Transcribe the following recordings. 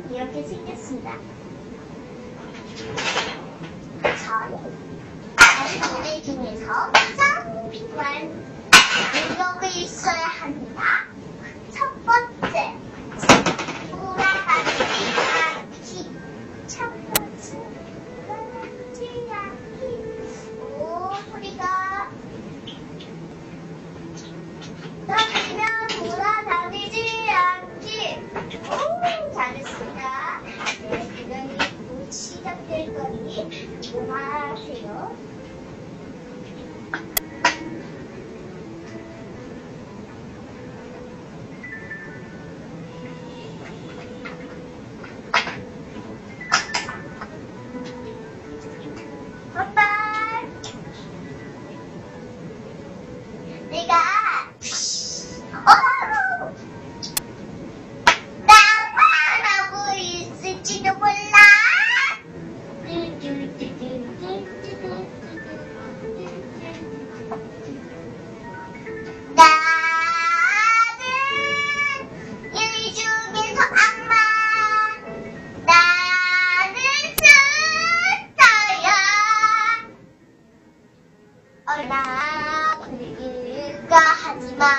보면 이렇게 생겼습니다. 전 노래 중에서 가장 필요한 능력이 있어야 합니다. 첫 번째, 돌아가지 않기. 첫 번째, 돌아가지 않기. 거니 조심하세요. な冬が始まっ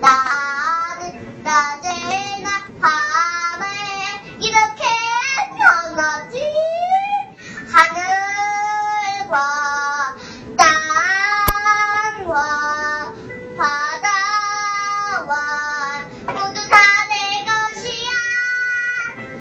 た。なぜな